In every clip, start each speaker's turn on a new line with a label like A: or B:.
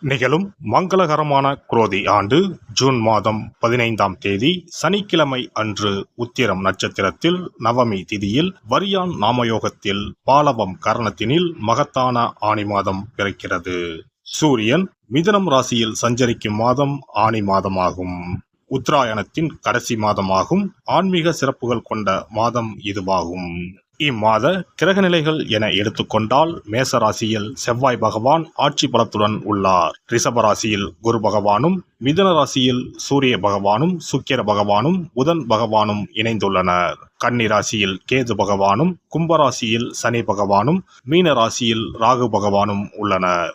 A: நிகழும் மங்களகரமான குரோதி ஆண்டு ஜூன் மாதம் பதினைந்தாம் தேதி சனிக்கிழமை அன்று உத்திரம் நட்சத்திரத்தில் நவமி திதியில் வரியான் நாமயோகத்தில் பாலவம் கரணத்தினில் மகத்தான ஆணி மாதம் பிறக்கிறது. சூரியன் மிதுனம் ராசியில் சஞ்சரிக்கும் மாதம் ஆணி மாதமாகும். உத்தராயணத்தின் கடைசி மாதமாகும். ஆன்மீக சிறப்புகள் கொண்ட மாதம் இதுவாகும். இம்மாத கிரகநிலைகள் என எடுத்துக்கொண்டால் மேச ராசியில் செவ்வாய் பகவான் ஆட்சி பலத்துடன் உள்ளார். ரிஷபராசியில் குரு பகவானும் மிதுன ராசியில் சூரிய பகவானும் சுக்கிர பகவானும் புதன் பகவானும் இணைந்துள்ளனர். கன்னி ராசியில் கேது பகவானும் கும்பராசியில் சனி பகவானும் மீன ராசியில் ராகு பகவானும் உள்ளனர்.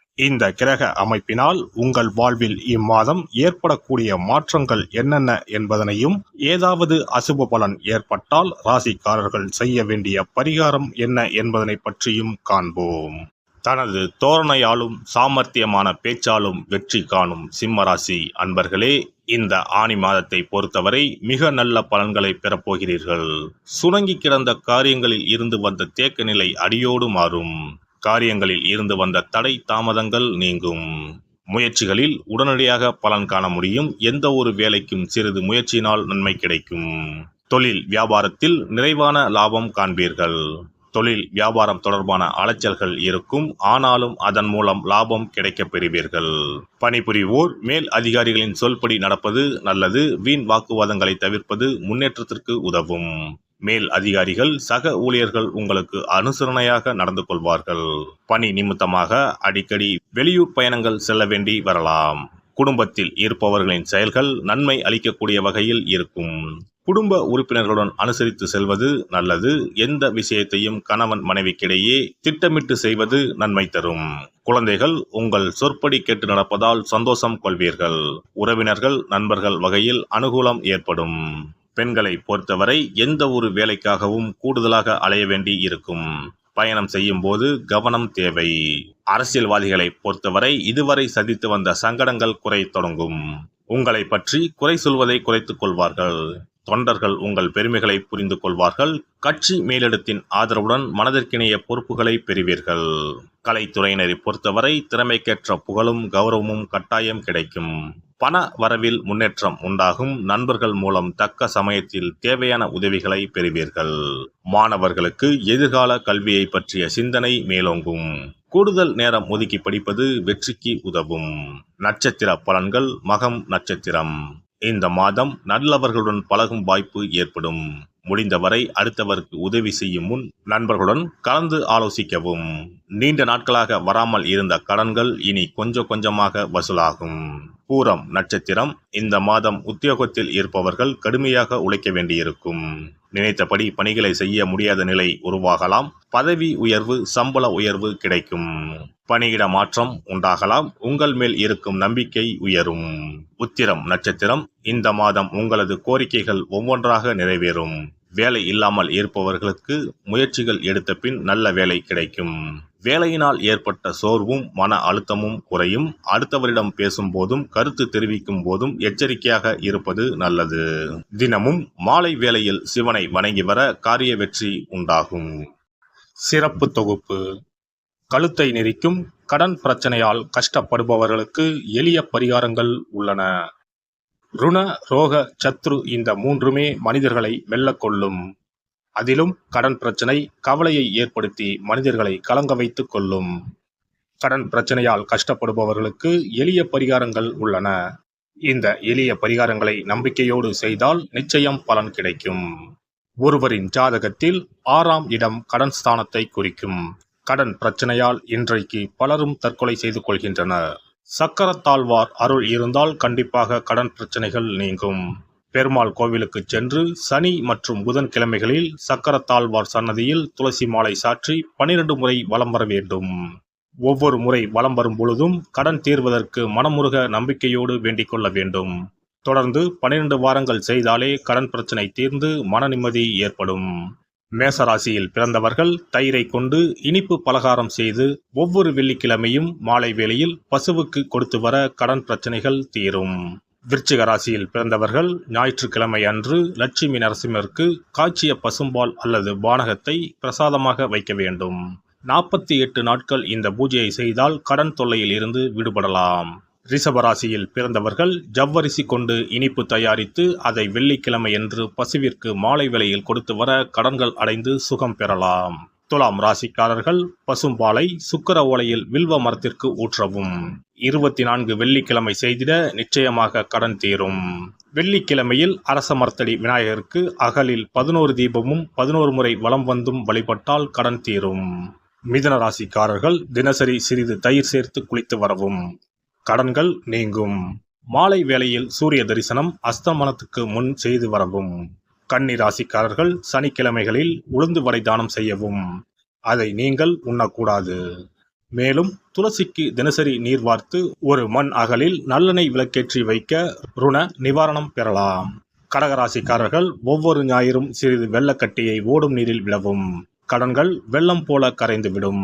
A: இந்த கிரக அமைப்பினால் உங்கள் வாழ்வில் இம்மாதம் ஏற்படக்கூடிய மாற்றங்கள் என்னென்ன என்பதனையும் ஏதாவது அசுப பலன் ஏற்பட்டால் ராசிக்காரர்கள் செய்ய வேண்டிய பரிகாரம் என்ன என்பதனை பற்றியும் காண்போம். தனது தோரணையாலும் சாமர்த்தியமான பேச்சாலும் வெற்றி காணும் சிம்மராசி அன்பர்களே இந்த ஆணி மாதத்தை பொறுத்தவரை மிக நல்ல பலன்களை பெறப்போகிறீர்கள். சுணங்கி கிடந்த காரியங்களில் இருந்து வந்த தேக்க நிலை அடியோடு மாறும். காரியங்களில் இருந்து வந்த தடை தாமதங்கள் நீங்கும். முயற்சிகளில் உடனடியாக பலன் காண முடியும். எந்த ஒரு வேலைக்கும் சிறிது முயற்சியினால் நன்மை கிடைக்கும். தொழில் வியாபாரத்தில் நிறைவான லாபம் காண்பீர்கள். தொழில் வியாபாரம் தொடர்பான அலைச்சல்கள் இருக்கும். ஆனாலும் அதன் மூலம் லாபம் கிடைக்கப் பெறுவீர்கள். பணிபுரிவோர் மேல் அதிகாரிகளின் சொல்படி நடப்பது நல்லது. வீண் வாக்குவாதங்களை தவிர்ப்பது முன்னேற்றத்திற்கு உதவும். மேல் அதிகாரிகள் சக ஊழியர்கள் உங்களுக்கு அனுசரணையாக நடந்து கொள்வார்கள். பணி நிமித்தமாக அடிக்கடி வெளியூர் பயணங்கள் செல்ல வேண்டி வரலாம். குடும்பத்தில் இருப்பவர்களின் செயல்கள் நன்மை அளிக்கக்கூடிய வகையில் இருக்கும். குடும்ப உறுப்பினர்களுடன் அனுசரித்து செல்வது நல்லது. எந்த விஷயத்தையும் கணவன் மனைவிக்கிடையே திட்டமிட்டு செய்வது நன்மை தரும். குழந்தைகள் உங்கள் சொற்படி கேட்டு நடப்பதால் சந்தோஷம் கொள்வீர்கள். உறவினர்கள் நண்பர்கள் வகையில் அனுகூலம் ஏற்படும். பெண்களை பொறுத்தவரை எந்த ஒரு வேலைக்காகவும் கூடுதலாக அலைய வேண்டி இருக்கும். பயணம் செய்யும் போது கவனம் தேவை. அரசியல்வாதிகளை பொறுத்தவரை இதுவரை சந்தித்து வந்த சங்கடங்கள் குறை தொடங்கும். உங்களை பற்றி குறை சொல்வதை குறைத்துக் கொள்வார்கள். தொண்டர்கள் உங்கள் பெருமைகளை புரிந்து கொள்வார்கள். கட்சி மேலிடத்தின் ஆதரவுடன் மனதிற்கிணைய பொறுப்புகளை பெறுவீர்கள். கலைத்துறையினரை பொறுத்தவரை திறமைக்கேற்ற புகழும் கௌரவமும் கட்டாயம் கிடைக்கும். பண வரவில் முன்னேற்றம் உண்டாகும். நண்பர்கள் மூலம் தக்க சமயத்தில் தேவையான உதவிகளை பெறுவீர்கள். மாணவர்களுக்கு எதிர்கால கல்வியை பற்றிய சிந்தனை மேலோங்கும். கூடுதல் நேரம் ஒதுக்கி படிப்பது வெற்றிக்கு உதவும். நட்சத்திர பலன்கள் மகம் நட்சத்திரம். இந்த மாதம் நல்லவர்களுடன் பழகும் வாய்ப்பு ஏற்படும். முடிந்தவரை அடுத்தவருக்கு உதவி செய்யும் முன் நண்பர்களுடன் கலந்து ஆலோசிக்கவும். நீண்ட நாட்களாக வராமல் இருந்த கடன்கள் இனி கொஞ்சம் கொஞ்சமாக வசூலாகும். பூரம் நட்சத்திரம் இந்த மாதம் உத்தியோகத்தில் இருப்பவர்கள் கடுமையாக உழைக்க வேண்டியிருக்கும். நினைத்தபடி பணிகளை செய்ய முடியாத நிலை உருவாகலாம். பதவி உயர்வு சம்பள உயர்வு கிடைக்கும். பணியிட மாற்றம் உண்டாகலாம். உங்கள் மேல் இருக்கும் நம்பிக்கை உயரும். உத்திரம் நட்சத்திரம் இந்த மாதம் உங்களது கோரிக்கைகள் ஒவ்வொன்றாக நிறைவேறும். வேலை இல்லாமல் இருப்பவர்களுக்கு முயற்சிகள் எடுத்த பின் நல்ல வேலை கிடைக்கும். வேலையினால் ஏற்பட்ட சோர்வும் மன அழுத்தமும் குறையும். அடுத்தவரிடம் பேசும்போதும் கருத்து தெரிவிக்கும் போதும் எச்சரிக்கையாக இருப்பது நல்லது. தினமும் மாலை வேளையில் சிவனை வணங்கி வர காரிய வெற்றி உண்டாகும். சிறப்பு தொகுப்பு. கழுத்தை நெரிக்கும் கடன் பிரச்சனையால் கஷ்டப்படுபவர்களுக்கு எளிய பரிகாரங்கள் உள்ளன. ருண ரோக சத்ரு இந்த மூன்றுமே மனிதர்களை வெல்லக்கொள்ளும். அதிலும் கடன் பிரச்சனை கவலையை ஏற்படுத்தி மனிதர்களை கலங்க வைத்துக் கொள்ளும். கடன் பிரச்சனையால் கஷ்டப்படுபவர்களுக்கு எளிய பரிகாரங்கள் உள்ளன. இந்த எளிய பரிகாரங்களை நம்பிக்கையோடு செய்தால் நிச்சயம் பலன் கிடைக்கும். ஒருவரின் ஜாதகத்தில் ஆறாம் இடம் கடன் ஸ்தானத்தை குறிக்கும். கடன் பிரச்சனையால் இன்றைக்கு பலரும் தற்கொலை செய்து கொள்கின்றனர். சக்கரத்தாழ்வார் அருள் இருந்தால் கண்டிப்பாக கடன் பிரச்சனைகள் நீங்கும். பெருமாள் கோவிலுக்கு சென்று சனி மற்றும் புதன் கிழமைகளில் சக்கரத்தாழ்வார் சன்னதியில் துளசி மாலை சாற்றி பனிரெண்டு முறை வலம் வர வேண்டும். ஒவ்வொரு முறை வலம் வரும் பொழுதும் கடன் தீர்வதற்கு மனமுருக நம்பிக்கையோடு வேண்டிக் கொள்ள வேண்டும். தொடர்ந்து பன்னிரண்டு வாரங்கள் செய்தாலே கடன் பிரச்சனை தீர்ந்து மன நிம்மதி ஏற்படும். மேசராசியில் பிறந்தவர்கள் தயிரை கொண்டு இனிப்பு பலகாரம் செய்து ஒவ்வொரு வெள்ளிக்கிழமையும் மாலை வேளையில் பசுவுக்கு கொடுத்து வர கடன் பிரச்சனைகள் தீரும். விருச்சிக ராசியில் பிறந்தவர்கள் ஞாயிற்றுக்கிழமை அன்று லட்சுமி நரசிம்மருக்கு காய்ச்சிய பசும்பால் அல்லது பானகத்தை பிரசாதமாக வைக்க வேண்டும். நாற்பத்தி எட்டு நாட்கள் இந்த பூஜையை செய்தால் கடன் தொல்லையில் இருந்து விடுபடலாம். ரிஷபராசியில் பிறந்தவர்கள் ஜவ்வரிசி கொண்டு இனிப்பு தயாரித்து அதை வெள்ளிக்கிழமை என்று பசுவிற்கு மாலை விலையில் கொடுத்து வர கடன்கள் அடைந்து சுகம் பெறலாம். துலாம் ராசிக்காரர்கள் பசும்பாலை சுக்கர ஓலையில் வில்வ மரத்திற்கு ஊற்றவும். இருபத்தி நான்கு வெள்ளிக்கிழமை செய்திட நிச்சயமாக கடன் தீரும். வெள்ளிக்கிழமையில் அரச மரத்தடி விநாயகருக்கு அகலில் பதினோரு தீபமும் பதினோரு முறை வலம் வந்தும் வழிபட்டால் கடன் தீரும். மிதன ராசிக்காரர்கள் தினசரி சிறிது தயிர் சேர்த்து குளித்து வரவும். கடன்கள் நீங்கும். மாலை வேளையில் சூரிய தரிசனம் அஸ்தமனத்துக்கு முன் செய்து வரவும். கன்னி ராசிக்காரர்கள் சனிக்கிழமைகளில் உளுந்து வடை தானம் செய்யவும். அதை நீங்கள் உண்ணக்கூடாது. மேலும் துளசிக்கு தினசரி நீர் வார்த்து ஒரு மண் அகலில் நல்லெண்ணெய் விளக்கேற்றி வைக்க ருண நிவாரணம் பெறலாம். கடகராசிக்காரர்கள் ஒவ்வொரு ஞாயிறும் சிறிது வெள்ளக்கட்டியை ஓடும் நீரில் விழவும். கடன்கள் வெள்ளம் போல கரைந்துவிடும்.